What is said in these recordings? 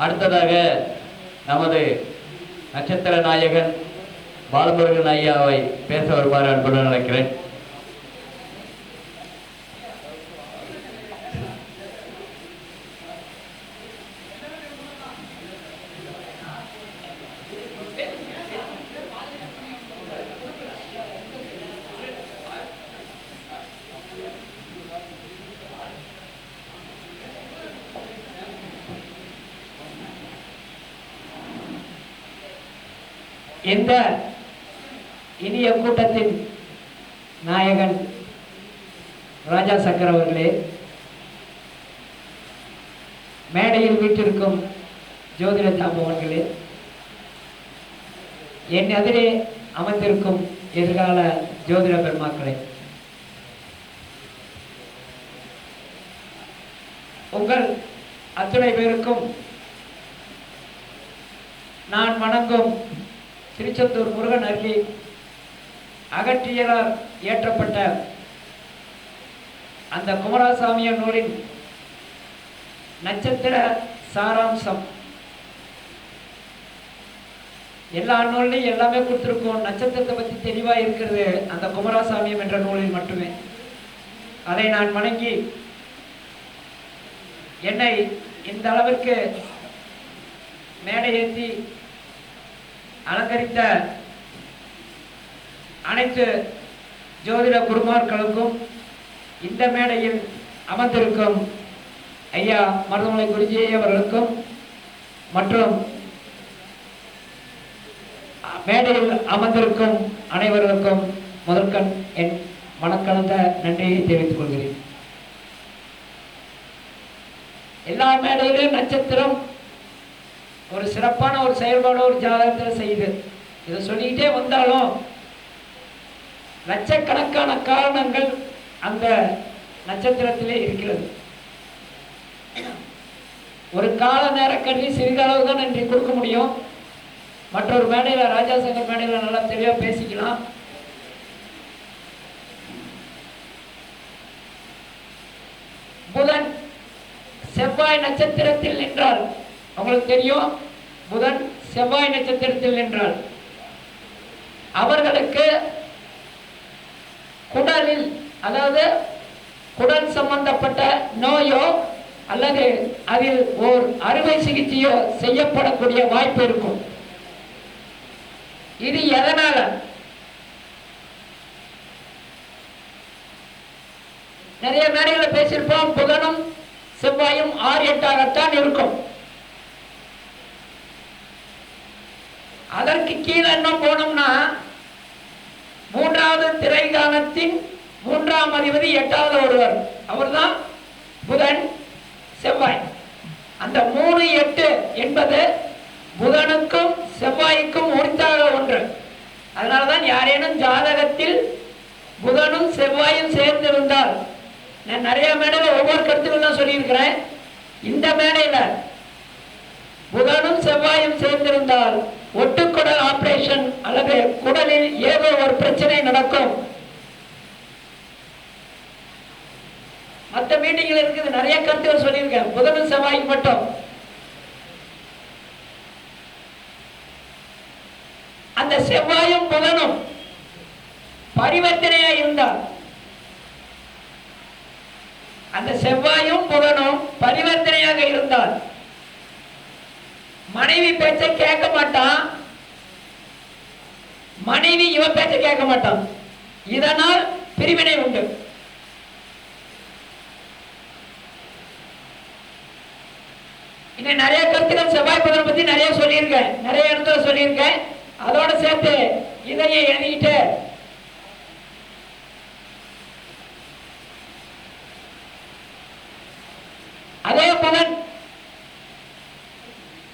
அடுத்ததாக நமது நட்சத்திர நாயகன் பாலமுருகன் ஐயாவை பேச வருமாறு அன்புடன் நினைக்கிறேன் இந்த இனிய கூட்டத்தின் நாயகன் ராஜா சக்கர் அவர்களே மேடையில் வீட்டிற்கும் ஜோதிட தாம்பவர்களே என் எதிரே அமர்ந்திருக்கும் எதிர்கால ஜோதிட பெருமாக்களே உங்கள் அத்துணை பேருக்கும் நான் வணங்கும் திருச்செந்தூர் முருகன் அருளி அகற்றியலால் இயற்றப்பட்ட அந்த குமராசாமியார் நூலின் நட்சத்திர சாராம்சம். எல்லா நூல்லையும் எல்லாமே கொடுத்துருக்கோம். நட்சத்திரத்தை பற்றி தெளிவாக இருக்கிறது அந்த குமராசாமியம் என்ற நூலில் மட்டுமே. அதை நான் வணங்கி என்னை இந்த அளவிற்கு மேடையேற்றி அலங்கரித்த அனைத்து ஜோதிட குருமார்களுக்கும் இந்த மேடையில் அமர்ந்திருக்கும் ஐயா மருதமலை குருஜி அவர்களுக்கும் மற்றும் மேடையில் அமர்ந்திருக்கும் அனைவர்களுக்கும் முதற்கண் என் மனக்கலந்த நன்றியை தெரிவித்துக் கொள்கிறேன். எல்லா மேடையிலும் நட்சத்திரம் ஒரு சிறப்பான ஒரு செயல்பாடு ஒரு ஜாதகத்தில் செய்யுது இதை சொல்லிக்கிட்டே வந்தாலும் லட்சக்கணக்கான காரணங்கள் அந்த நட்சத்திரத்திலே இருக்கிறது. ஒரு கால நேர கல்வி சிறிதளவு தான் இன்றி கொடுக்க முடியும். மற்றொரு மேடையில் ராஜா சங்கர் மேடையில் நல்லா தெளிவாக பேசிக்கலாம். புதன் செவ்வாய் நட்சத்திரத்தில் நின்றால் உங்களுக்கு தெரியும் புதன் செவ்வாய் நட்சத்திரத்தில் நின்றால் அவர்களுக்கு குடலில் அதாவது குடல் சம்பந்தப்பட்ட நோயோ அல்லது அதில் ஓர் அறுவை சிகிச்சையோ செய்யப்படக்கூடிய வாய்ப்பு இருக்கும். இது எதனால? நிறைய மேடைகளை பேசியிருப்போம் புதனும் செவ்வாயும் ஆறு எட்டாகத்தான் இருக்கும். அதற்கு கீழே இன்னும் போனோம்னா மூன்றாவது திரைகாலத்தின் மூன்றாம் அதிபதி எட்டாவது ஒருவர். அவர்தான் புதன் செவ்வாய். அந்த மூணு எட்டு என்பது புதனுக்கும் செவ்வாய்க்கும் உரித்தாக ஒன்று. அதனாலதான் யாரேனும் ஜாதகத்தில் புதனும் செவ்வாயும் சேர்ந்திருந்தால் நான் நிறைய மேடையில் ஒவ்வொரு கருத்துக்கள் தான் சொல்லியிருக்கிறேன். இந்த மேடையில் புதனும் செவ்வாயும் சேர்ந்திருந்தால் ஒட்டுக்குடல் ஆபரேஷன் அல்லது குடலில் ஏதோ ஒரு பிரச்சனை நடக்கும். மற்ற மீட்டிங்ல இருக்குது நிறைய கருத்துகள் சொல்லியிருக்கேன். புதனும் செவ்வாய்க்கு மட்டும். அந்த செவ்வாயும் புதனும் பரிவர்த்தனையா இருந்தால் அந்த செவ்வாயும் புதனும் பரிவர்த்தனையாக இருந்தால் மனைவி பேச்ச கேட்க மாட்டான். மனைவி இவ பேச்ச கேட்க மாட்டான். இதனால் பிரிவினை உண்டு. இன்னும் நிறைய கருத்துக்கள் செவ்வாய் புதனை பத்தி நிறைய சொல்லியிருக்கேன். நிறைய இடத்துல சொல்லியிருக்கேன். அதோட சேர்த்து இதையே எழுதிட்டு அதே புதன்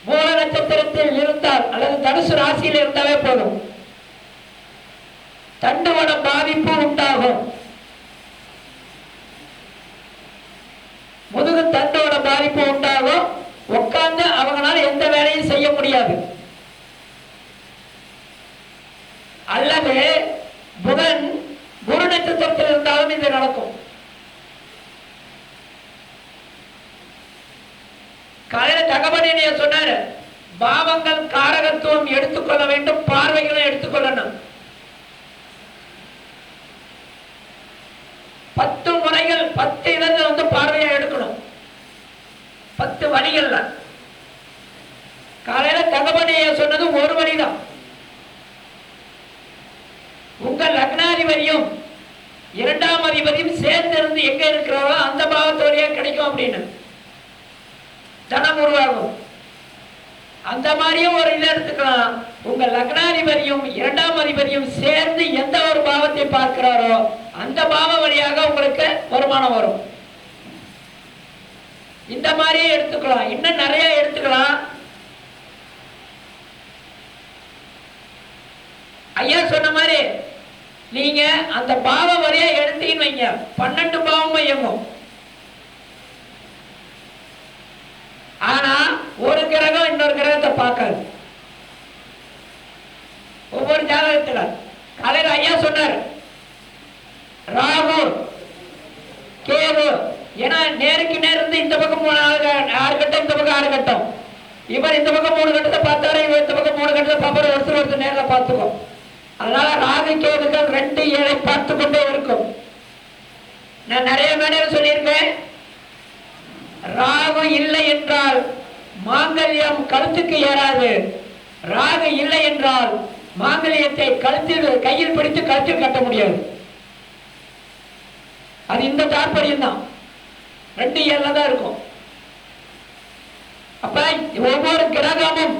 மூல நட்சத்திரத்தில் இருந்தால் அல்லது தனுசு ராசியில் இருந்தாவே போதும். தண்டுவன பாதிப்பு உண்டாகும். முதுகு தண்டோட பாதிப்பு உண்டாகும். உட்கார்ந்து அவங்களால எந்த வேலையும் செய்ய முடியாது. அல்லது புதன் குரு நட்சத்திரத்தில் இருந்தாலும் இது நடக்கும். காலையில தகவலினைய சொன்னாரு பாவங்கள் காரகத்துவம் எடுத்துக்கொள்ள வேண்டும் பார்வைகளும் எடுத்துக்கொள்ளணும். பத்து முறைகள் பத்து இடங்கள் வந்து பார்வையா எடுக்கணும். பத்து வழிகள்ல. காலையில தகவலைய சொன்னது ஒரு வழிதான். உங்கள் லக்னாதிபதியும் இரண்டாம் அதிபதியும் சேர்ந்து இருந்து எங்க இருக்கிறாரோ அந்த பாவத்தோடையே கிடைக்கும் அப்படின்னு. தனம் உருவாகும். அந்த மாதிரியும் ஒரு இதை எடுத்துக்கலாம். உங்க லக்னாதிபதியும் இரண்டாம் அதிபதியும் சேர்ந்து எந்த ஒரு பாவத்தை பார்க்கிறாரோ அந்த பாவ வழியாக உங்களுக்கு வருமானம் வரும். இந்த மாதிரியே எடுத்துக்கலாம். இன்னும் நிறைய எடுத்துக்கலாம். ஐயா சொன்ன மாதிரி நீங்க அந்த பாவ வரையா எடுத்தீங்கன்னு வைங்க. பன்னெண்டு பாவமும் இயங்கும் ஆனா ஒரு கிரகம் இன்னொரு கிரகத்தை பார்க்காது. ஒவ்வொரு ஜாதகத்துல காலையில ஐயா சொன்னார் ராகு கேது ஏன்னா நேருக்கு நேர் இருந்து இந்த பக்கம் மூணு ஆறு கட்டம் இந்த பக்கம் ஆறு கட்டம். இவர் இந்த பக்கம் மூணு கட்டத்தை பார்த்தாரு இவர் இந்த பக்கம் மூணு கட்டத்தை பார்ப்பாரு ஒருத்தர் ஒருத்தர் நேரில் பார்த்துக்கோ அதனால ராகு கேதுகள் ரெண்டு ஏழை பார்த்து கொண்டே இருக்கும். நான் நிறைய மேடையில் சொல்லியிருக்கேன் ராகு இல்லை மாங்கல்யம் கழுத்துக்கு ஏறாது. ராக இல்லை என்றால் மாங்கல்யத்தை கழுத்தில் கையில் பிடித்து கழுத்தில் கட்ட முடியாது. அது இந்த தாற்பயம் தான். ரெண்டு ஏழுல தான் இருக்கும். அப்ப ஒவ்வொரு கிரகமும்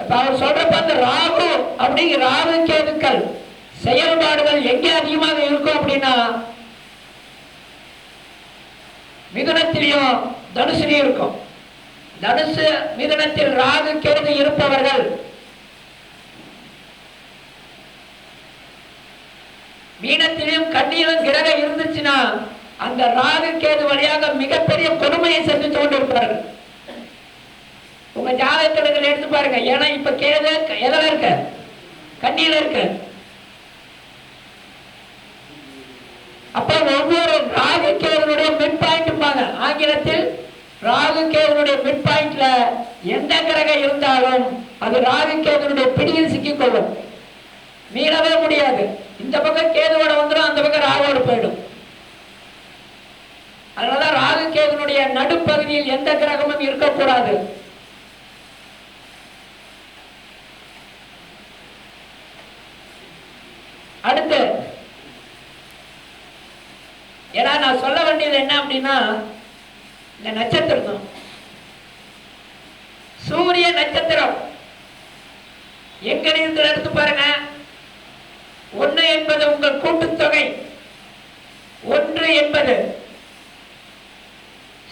இப்ப அவர் சொல்றப்ப அந்த ராகு அப்படிங்கிற ராகு கேதுக்கள் செயல்பாடுகள் எங்கே அதிகமாக இருக்கும் அப்படின்னா மிதுனத்திலையும் தனுசுலையும் இருக்கும். தனுசு மிதனத்தில் ராகு கேது இருப்பவர்கள். மீனத்திலும் கண்ணியிலும் கிரகம் இருந்துச்சுன்னா அந்த ராகு கேது வழியாக மிகப்பெரிய கொடுமையை சந்தித்து கொண்டிருப்பார்கள் உங்க ஜாதகத்தில் எடுத்து பாருங்க. ஏன்னா இப்ப கேது எதில் இருக்க? கண்ணியில இருக்கு. அப்ப ஒவ்வொரு ராகு கேதுடைய ராகுகேதனுடைய மிட் பாயிண்ட்ல எந்த கிரகம் இருந்தாலும் அது ராகுகேதனுடைய பிடியில் சிக்கிக்கொள்ளும். மீளவே முடியாது. இந்த பக்கம் கேதுவோட வந்துடும் அந்த பக்கம் ராகுவோட போயிடும். அதனாலதான் ராகுகேதனுடைய நடுப்பகுதியில் எந்த கிரகமும் இருக்கக்கூடாது. அடுத்து ஏன்னா நான் சொல்ல வேண்டியது என்ன அப்படின்னா இந்த நட்சத்திரம் தான். சூரிய நட்சத்திரம். எங்க இருந்து எடுத்து பாருங்க. ஒன்று என்பது உங்கள் கூட்டுத்தொகை. ஒன்று என்பது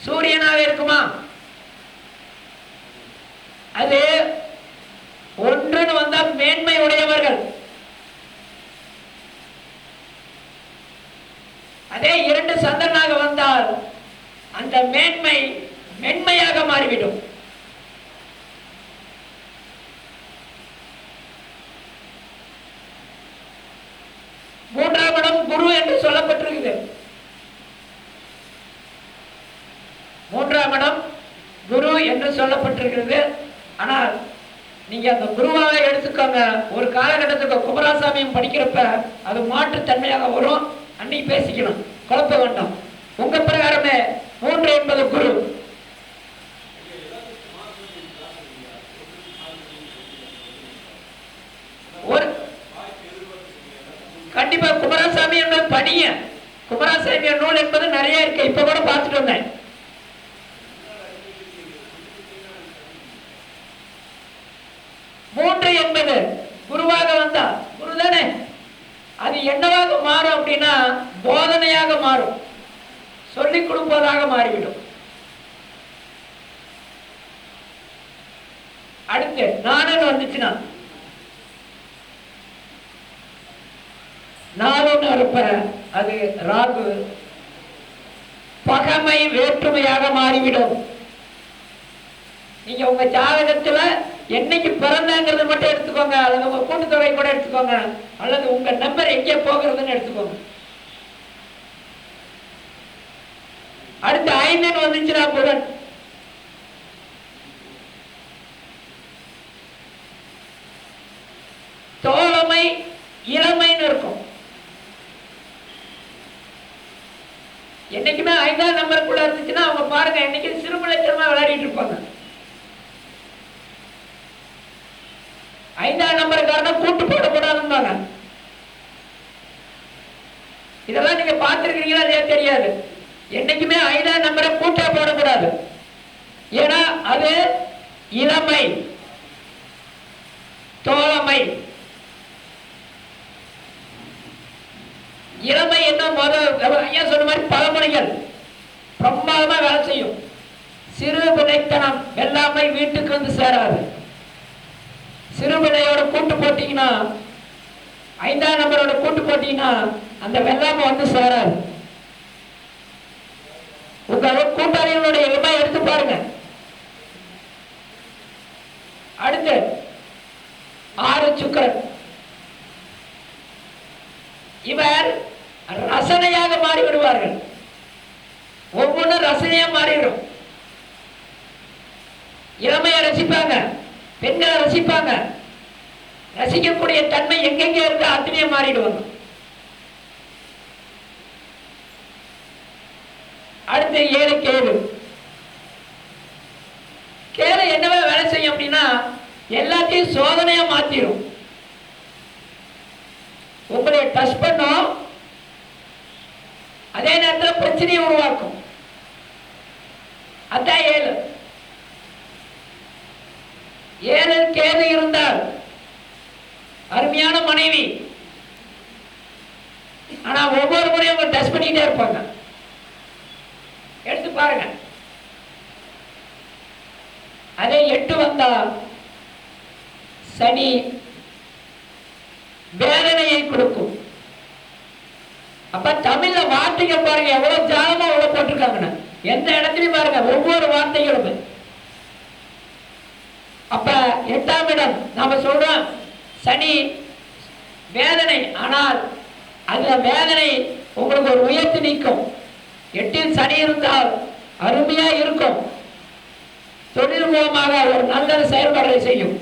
சூரியனாக இருக்குமா? அது ஒன்றுன்னு வந்தால் மேன்மை உடையவர்கள். அதே இரண்டு சந்திரனாக வந்தால் அந்த மேன்மை மென்மையாக மாறிவிடும். மூன்றாம் இடம் குரு என்று சொல்லப்பட்டிருக்குது. மூன்றாம் இடம் குரு என்று சொல்லப்பட்டிருக்கிறது. ஆனால் நீங்க அந்த குருவாக எடுத்துக்கோங்க. ஒரு காலகட்டத்துக்கு குமராசாமியும் படிக்கிறப்ப அது மாற்றுத்தன்மையாக வரும். அன்னைக்கு பேசிக்கணும். குழப்ப வேண்டாம். உங்க பிரகாரமே மூன்று சொல்லிக் மாறிவிடும். அடுத்து நானன் வந்துச்சுன்னா? நானும் இருப்ப அது ராகு. பகமை வேற்றுமையாக மாறிவிடும். நீங்க உங்க ஜாதகத்துல என்னைக்கு பிறந்தாங்கிறது மட்டும் எடுத்துக்கோங்க அல்லது உங்க கூட்டுத்தொகை கூட எடுத்துக்கோங்க அல்லது உங்க நம்பர் எங்கே போகிறதுன்னு எடுத்துக்கோங்க. அடுத்து ஐந்தன் வந்துச்சுன்னா புதன். தோழமை இளமைன்னு இருக்கும். என்னைக்குமே ஐந்தாம் கூட இருந்துச்சுன்னா அவங்க பாருங்க என்னைக்கு சிறுபிள்ளைத்தனமா விளையாடிட்டு இருப்பாங்க. ஐந்தாம் நம்பருக்காரன கூட்டு போடக்கூடாதுன்னு இதெல்லாம் நீங்க பார்த்துருக்கீங்களா அதே தெரியாது. என்னைக்குமே ஐந்தாம் நம்பரை கூட்டா போடக்கூடாது. ஏன்னா அது இளமை. தோழமை. இளமை என்ன முதல் ஐயா சொன்ன மாதிரி பழமொழிகள். பிரமாதமா வேலை செய்யும். சிறு விளைத்தனம் வெள்ளாமை வீட்டுக்கு வந்து சேராது. சிறு கூட்டு போட்டீங்கன்னா ஐந்தாம் நம்பரோட கூட்டு போட்டீங்கன்னா அந்த வெள்ளாமை வந்து சேராது உங்க கூட்டாளிகளோட இளமை எடுத்து பாருங்க. அடுத்து ஏழு கேளு கேது என்னவா வேலை செய்யும் அப்படின்னா எல்லாத்தையும் சோதனையா மாத்திரும். உங்களை டச் பண்ணும். அதே நேரத்தில் பிரச்சனையை உருவாக்கும். அதான் ஏழு ஏழு கேது இருந்தால் அருமையான மனைவி. ஆனா ஒவ்வொரு முறையும் அவங்க டச் பண்ணிட்டே இருப்பாங்க. எடுத்து பாருங்க. அதே எட்டு வந்தா சனி வேதனையை கொடுக்கும். அப்ப தமிழ்ல வார்த்தைகள் பாருங்க எவ்வளவு ஜாலமா உள்ள போட்டிருக்காங்கன்னு. எந்த இடத்துலயும் பாருங்க ஒவ்வொரு வார்த்தைகளும். அப்ப எட்டாம் இடம் நாம சொல்றோம் சனி வேதனை. ஆனால் அந்த வேதனை உங்களுக்கு ஒரு உயர்த்தி நிற்கும் எட்டில் சனி இருந்தால் அருமையா இருக்கும். தொழில் மூலமாக ஒரு நல்ல செயல்பாடுகளை செய்யும்.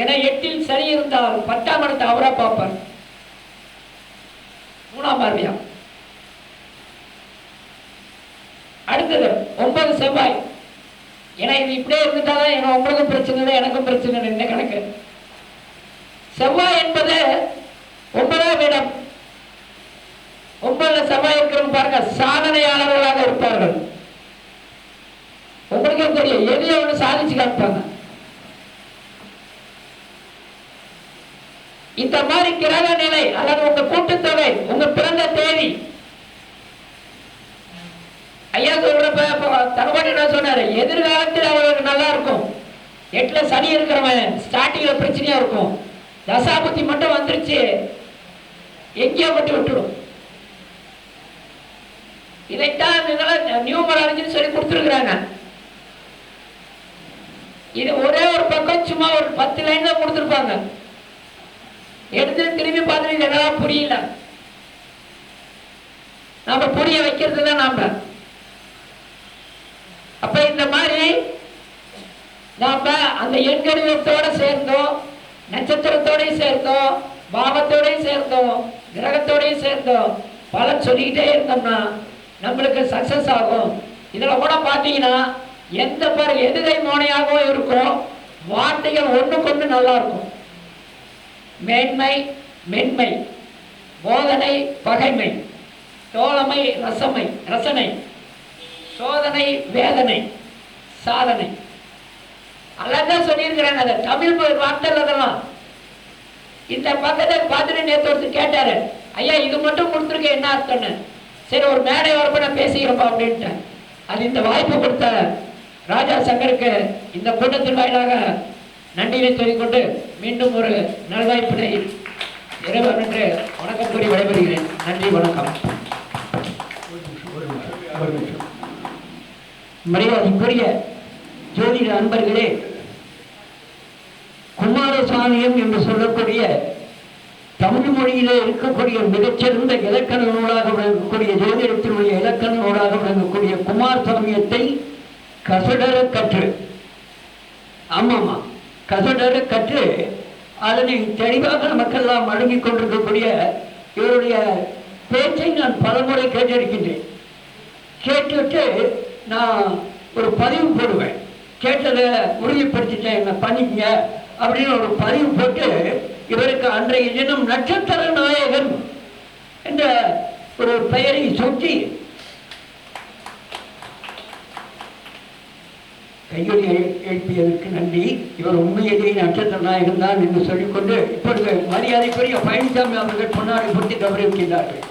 ஏன்னா எட்டில் சனி இருந்தால் பத்தாம் இடத்தை அவரா பார்ப்பார். மூணாம் பார்வையா? அடுத்தது ஒன்பது செவ்வாய். ஏன்னா இது இப்படியே இருந்துட்டாதான் ஏன்னா உங்களுக்கும் பிரச்சனை இல்லை எனக்கும் பிரச்சனை இல்லை என்ன கணக்கு. செவ்வாய் என்பது ஒன்பதாம் இடம். ஒன்பதுல செவ்வாய் இருக்கிறவங்க பாருங்க சாதனையாளர்களாக இருப்பார்கள். உங்களுக்கே தெரியும் எதையோ ஒன்று சாதிச்சு காமிப்பாங்க. இந்த மாதிரி கிரக நிலை அல்லது உங்க கூட்டுத்தொகை உங்க பிறந்த தேதி. ஐயா சொல்றப்ப தகவல் என்ன சொன்னாரு? எதிர்காலத்தில் அவர்களுக்கு நல்லா இருக்கும். எட்டுல சனி இருக்கிறவன் ஸ்டார்டிங்ல பிரச்சனையா இருக்கும். தசாபுத்தி மட்டும் வந்துருச்சு. எங்கேயோ மட்டும் விட்டுடும். இதைத்தான் இதெல்லாம் நியூமராலஜின்னு சொல்லி கொடுத்துருக்குறாங்க. இது ஒரே ஒரு பக்கம் சும்மா ஒரு பத்து லைன் தான் கொடுத்துருப்பாங்க. எடுத்து திரும்பி பார்த்துட்டு இதெல்லாம் புரியல. நாம புரிய வைக்கிறது தான் நாம. அப்ப இந்த மாதிரி நாம அந்த எண்கணிதத்தோட சேர்ந்தோம் நட்சத்திரத்தோடயும் சேர்ந்தோம் பாவத்தோடையும் சேர்ந்தோம் கிரகத்தோடையும் சேர்ந்தோம். பலன் சொல்லிக்கிட்டே இருந்தோம்னா நம்மளுக்கு சக்சஸ் ஆகும். இதுல கூட பாத்தீங்கன்னா எந்த பாரு எதுகை மோனையாகவும் இருக்கும் வார்த்தைகள் ஒண்ணுக்கு கொண்டு நல்லா இருக்கும். மேன்மை மென்மை போதனை பகைமை தோழமை ரசமை ரசனை சோதனை வேதனை சாதனை. அழகா சொல்லியிருக்கிறாங்க அதை. தமிழ் ஒரு வார்த்தை அதெல்லாம். இந்த பக்கத்தை பார்த்துட்டு நேற்று ஒருத்தர் கேட்டாரு ஐயா இது மட்டும் கொடுத்துருக்க என்ன அர்த்தம்னு? சரி ஒரு மேடை வரப்ப நான் பேசிக்கிறப்பா அப்படின்ட்டேன் அது இந்த வாய்ப்பு கொடுத்த ராஜா சங்கருக்கு இந்த கூட்டத்தின் வாயிலாக நன்றியை சொல்லிக்கொண்டு மீண்டும் ஒரு நல்வாய்ப்பினை இறைவன் என்று வணக்கம் கூறி விடைபெறுகிறேன். நன்றி வணக்கம். மரியாதைக்குரிய ஜோதிட அன்பர்களே குமாரசாமியம் என்று சொல்லக்கூடிய தமிழ் மொழியிலே இருக்கக்கூடிய மிகச்சிறந்த இலக்கண நூலாக விளங்கக்கூடிய ஜோதிடத்தினுடைய நூலாக விளங்கக்கூடிய குமார் சமயத்தை கசடர கற்று. ஆமாமா கசடர கற்று அதனை தெளிவாக நமக்கெல்லாம் வழங்கிக் கொண்டிருக்கக்கூடிய இவருடைய பேச்சை நான் பலமுறை கேட்டிருக்கின்றேன். கேட்டுட்டு நான் ஒரு பதிவு போடுவேன். கேட்டதை உறுதிப்படுத்திட்டேன். என்ன பண்ணிக்கங்க அப்படின்னு ஒரு பதிவு போட்டு இவருக்கு அன்றைய தினம் நட்சத்திர நாயகன் என்ற ஒரு பெயரை சூட்டி கையொலி எழுப்பியதற்கு நன்றி. இவர் உண்மையிலேயே நட்சத்திர நாயகன் தான் என்று சொல்லிக்கொண்டு இப்பொழுது மரியாதைக்குரிய பழனிசாமி அவர்கள் பொன்னாடி போட்டு கௌரவிக்கின்றார்கள்.